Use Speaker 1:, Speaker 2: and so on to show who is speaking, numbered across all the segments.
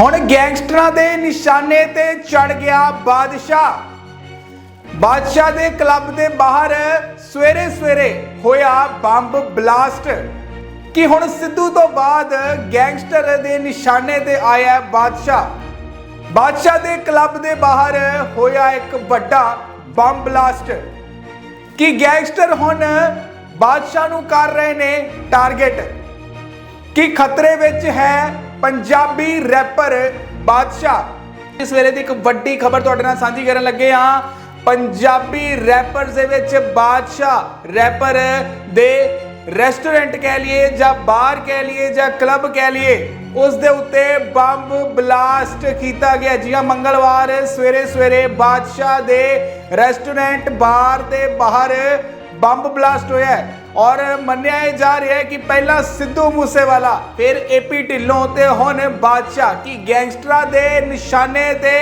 Speaker 1: ਹੁਣ ਗੈਂਗਸਟਰਾਂ ਦੇ ਨਿਸ਼ਾਨੇ ਤੇ ਚੜ ਗਿਆ ਬਾਦਸ਼ਾਹ। ਬਾਦਸ਼ਾਹ ਦੇ ਕਲੱਬ ਦੇ ਬਾਹਰ ਸਵੇਰੇ ਸਵੇਰੇ ਹੋਇਆ ਬੰਬ ਬਲਾਸਟ। ਕਿ ਹੁਣ ਸਿੱਧੂ ਤੋਂ ਬਾਅਦ ਗੈਂਗਸਟਰ ਦੇ ਨਿਸ਼ਾਨੇ ਤੇ ਆਇਆ ਬਾਦਸ਼ਾਹ? ਬਾਦਸ਼ਾਹ ਦੇ ਕਲੱਬ ਦੇ ਬਾਹਰ ਹੋਇਆ ਇੱਕ ਵੱਡਾ ਬੰਬ ਬਲਾਸਟ। ਕਿ ਗੈਂਗਸਟਰ ਹੁਣ ਬਾਦਸ਼ਾਹ ਨੂੰ ਕਰ ਰਹੇ ਨੇ ਟਾਰਗੇਟ? ਕਿ ਖਤਰੇ ਵਿੱਚ ਹੈ ਪੰਜਾਬੀ ਰੈਪਰ ਬਾਦਸ਼ਾਹ। ਇਸ ਵੇਲੇ ਦੀ ਇੱਕ ਵੱਡੀ ਖਬਰ ਤੁਹਾਡੇ ਨਾਲ ਸਾਂਝੀ ਕਰਨ ਲੱਗੇ ਹਾਂ। ਪੰਜਾਬੀ ਰੈਪਰ ਦੇ ਵਿੱਚ ਬਾਦਸ਼ਾਹ ਰੈਪਰ ਦੇ ਰੈਸਟੋਰੈਂਟ ਕਹਿ ਲਈਏ ਜਾਂ ਬਾਰ ਕਹਿ ਲਈਏ ਜਾਂ ਕਲੱਬ ਕਹਿ ਲਈਏ, ਉਸ ਦੇ ਉੱਤੇ ਬੰਬ ਬਲਾਸਟ ਕੀਤਾ ਗਿਆ ਜੀ। ਹਾਂ ਮੰਗਲਵਾਰ ਸਵੇਰੇ ਸਵੇਰੇ ਬਾਦਸ਼ਾਹ ਦੇ ਰੈਸਟੋਰੈਂਟ ਬਾਰ ਦੇ ਬਾਹਰ ਬੰਬ ਬਲਾਸਟ ਹੋਇਆ ਹੈ ਔਰ ਮੰਨਿਆ ਜਾ ਰਿਹਾ ਹੈ ਕਿ ਪਹਿਲਾਂ ਸਿੱਧੂ ਮੂਸੇਵਾਲਾ, ਫਿਰ ਏਪੀ ਢਿੱਲੋਂ ਤੇ ਹੁਣ ਬਾਦਸ਼ਾਹ ਕਿ ਗੈਂਗਸਟਰਾਂ ਦੇ ਨਿਸ਼ਾਨੇ ਤੇ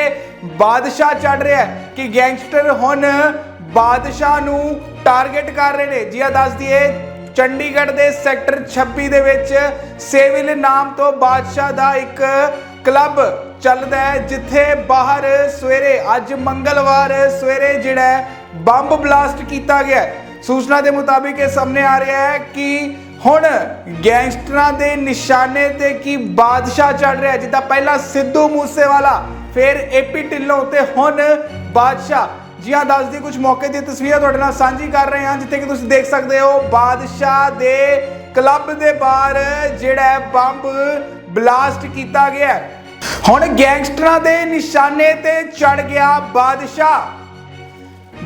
Speaker 1: ਬਾਦਸ਼ਾਹ ਚੜ ਰਿਹਾ ਹੈ? ਕਿ ਗੈਂਗਸਟਰ ਹੁਣ ਬਾਦਸ਼ਾਹ ਨੂੰ ਟਾਰਗੇਟ ਕਰ ਰਹੇ ਨੇ? ਜੀ ਆ ਦੱਸ ਦਈਏ, ਚੰਡੀਗੜ੍ਹ ਦੇ ਸੈਕਟਰ 26 ਦੇ ਵਿੱਚ ਸੇਵਿਲ ਨਾਮ ਤੋਂ ਬਾਦਸ਼ਾਹ ਦਾ ਇੱਕ ਕਲੱਬ ਚੱਲਦਾ ਹੈ, ਜਿੱਥੇ ਬਾਹਰ ਸਵੇਰੇ, ਅੱਜ ਮੰਗਲਵਾਰ ਸਵੇਰੇ ਜਿਹੜਾ ਬੰਬ ਬਲਾਸਟ ਕੀਤਾ ਗਿਆ ਸੂਚਨਾ ਦੇ ਮੁਤਾਬਿਕ ਇਹ ਸਾਹਮਣੇ ਆ ਰਿਹਾ ਹੈ ਕਿ ਹੁਣ ਗੈਂਗਸਟਰਾਂ ਦੇ ਨਿਸ਼ਾਨੇ ਤੇ ਕੀ ਬਾਦਸ਼ਾਹ ਚੜ ਰਿਹਾ ਜਿੱਦਾਂ ਪਹਿਲਾਂ ਸਿੱਧੂ ਮੂਸੇਵਾਲਾ, ਫਿਰ ਏਪੀ ਢਿੱਲੋਂ ਤੇ ਹੁਣ ਬਾਦਸ਼ਾਹ। ਜੀ ਹਾਂ, ਦੱਸਦੀ ਕੁਝ ਮੌਕੇ ਦੀ ਤਸਵੀਰਾਂ ਤੁਹਾਡੇ ਨਾਲ ਸਾਂਝੀ ਕਰ ਰਹੇ ਹਾਂ, ਜਿੱਥੇ ਕਿ ਤੁਸੀਂ ਦੇਖ ਸਕਦੇ ਹੋ ਬਾਦਸ਼ਾਹ ਦੇ ਕਲੱਬ ਦੇ ਬਾਹਰ ਜਿਹੜਾ ਬੰਬ ਬਲਾਸਟ ਕੀਤਾ ਗਿਆ ਹੁਣ ਗੈਂਗਸਟਰਾਂ ਦੇ ਨਿਸ਼ਾਨੇ ਤੇ ਚੜ ਗਿਆ ਬਾਦਸ਼ਾਹ।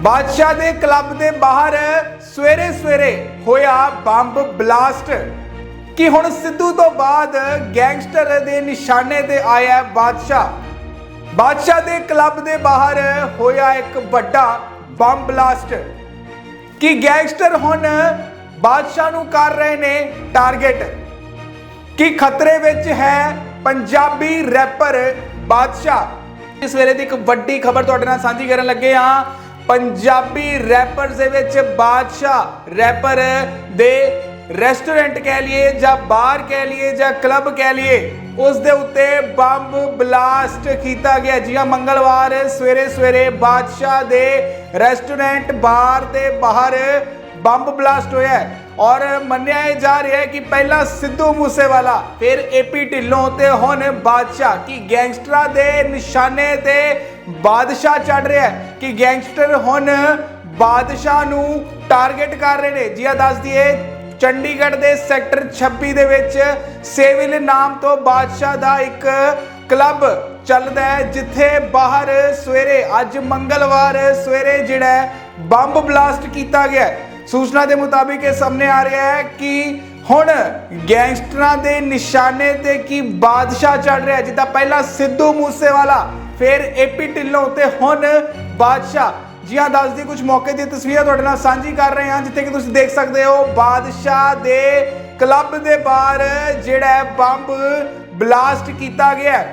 Speaker 1: ਬਾਦਸ਼ਾਹ ਦੇ ਕਲੱਬ ਦੇ ਬਾਹਰ ਸਵੇਰੇ ਸਵੇਰੇ ਹੋਇਆ ਬੰਬ ਬਲਾਸਟ। ਕਿ ਹੁਣ ਸਿੱਧੂ ਤੋਂ ਬਾਅਦ ਗੈਂਗਸਟਰ ਦੇ ਨਿਸ਼ਾਨੇ ਤੇ ਆਇਆ ਬਾਦਸ਼ਾਹ? ਬਾਦਸ਼ਾਹ ਦੇ ਕਲੱਬ ਦੇ ਬਾਹਰ ਹੋਇਆ ਇੱਕ ਵੱਡਾ ਬੰਬ ਬਲਾਸਟ। ਕਿ ਗੈਂਗਸਟਰ ਹੁਣ ਬਾਦਸ਼ਾਹ ਨੂੰ ਕਰ ਰਹੇ ਨੇ ਟਾਰਗੇਟ? ਕਿ ਖਤਰੇ ਵਿੱਚ ਹੈ ਪੰਜਾਬੀ ਰੈਪਰ ਬਾਦਸ਼ਾਹ? ਇਸ ਵੇਲੇ ਦੀ ਇੱਕ ਵੱਡੀ ਖਬਰ ਤੁਹਾਡੇ ਨਾਲ ਸਾਂਝੀ ਕਰਨ ਲੱਗੇ ਹਾਂ। ਪੰਜਾਬੀ ਰੈਪਰਸ ਦੇ ਵਿੱਚ ਬਾਦਸ਼ਾਹ ਰੈਪਰ ਦੇ ਰੈਸਟੋਰੈਂਟ ਕਹਿ ਲਈਏ ਜਾਂ ਬਾਰ ਕਹਿ ਲਈਏ ਜਾਂ ਕਲੱਬ ਕਹਿ ਲਈਏ, ਉਸ ਦੇ ਉੱਤੇ ਬੰਬ ਬਲਾਸਟ ਕੀਤਾ ਗਿਆ ਜੀ। ਹਾਂ ਮੰਗਲਵਾਰ ਸਵੇਰੇ ਸਵੇਰੇ ਬਾਦਸ਼ਾਹ ਦੇ ਰੈਸਟੋਰੈਂਟ ਬਾਰ ਦੇ ਬਾਹਰ ਬੰਬ ਬਲਾਸਟ ਹੋਇਆ ਹੈ। ਔਰ ਮੰਨਿਆ ਜਾ ਰਿਹਾ ਹੈ ਕਿ ਪਹਿਲਾਂ ਸਿੱਧੂ ਮੂਸੇਵਾਲਾ, ਫਿਰ ਏਪੀ ਢਿੱਲੋਂ ਤੇ ਹੁਣ ਬਾਦਸ਼ਾਹ, ਕਿ ਗੈਂਗਸਟਰਾਂ ਦੇ ਨਿਸ਼ਾਨੇ ਤੇ ਬਾਦਸ਼ਾਹ ਚੜ ਰਿਹਾ ਹੈ ਕਿ ਗੈਂਗਸਟਰ ਹੁਣ ਬਾਦਸ਼ਾਹ ਨੂੰ ਟਾਰਗੇਟ ਕਰ ਰਹੇ ਨੇ। ਜੀ ਆ ਦੱਸ ਦਈਏ, ਚੰਡੀਗੜ੍ਹ ਦੇ ਸੈਕਟਰ 26 ਦੇ ਵਿੱਚ ਸੇਵਿਲ ਨਾਮ ਤੋਂ ਬਾਦਸ਼ਾਹ ਦਾ ਇੱਕ ਕਲੱਬ ਚੱਲਦਾ ਹੈ, ਜਿੱਥੇ ਬਾਹਰ ਸਵੇਰੇ, ਅੱਜ ਮੰਗਲਵਾਰ ਸਵੇਰੇ ਜਿਹੜਾ ਬੰਬ ਬਲਾਸਟ ਕੀਤਾ ਗਿਆ ਸੂਚਨਾ ਦੇ ਮੁਤਾਬਿਕ ਇਹ ਸਾਹਮਣੇ ਆ ਰਿਹਾ ਹੈ ਕਿ ਹੁਣ ਗੈਂਗਸਟਰਾਂ ਦੇ ਨਿਸ਼ਾਨੇ ਤੇ ਕੀ ਬਾਦਸ਼ਾਹ ਚੜ ਰਿਹਾ ਜਿੱਦਾਂ ਪਹਿਲਾਂ ਸਿੱਧੂ ਮੂਸੇਵਾਲਾ ਫਿਰ ਏਪੀ ਢਿੱਲੋਂ ਤੇ ਹੁਣ ਬਾਦਸ਼ਾਹ। ਜੀ ਹਾਂ, ਦੱਸਦੀ ਕੁਝ ਮੌਕੇ ਦੀ ਤਸਵੀਰਾਂ ਤੁਹਾਡੇ ਨਾਲ ਸਾਂਝੀ ਕਰ ਰਹੇ ਹਾਂ, ਜਿੱਥੇ ਕਿ ਤੁਸੀਂ ਦੇਖ ਸਕਦੇ ਹੋ ਬਾਦਸ਼ਾਹ ਦੇ ਕਲੱਬ ਦੇ ਬਾਹਰ ਜਿਹੜਾ ਬੰਬ ਬਲਾਸਟ ਕੀਤਾ ਗਿਆ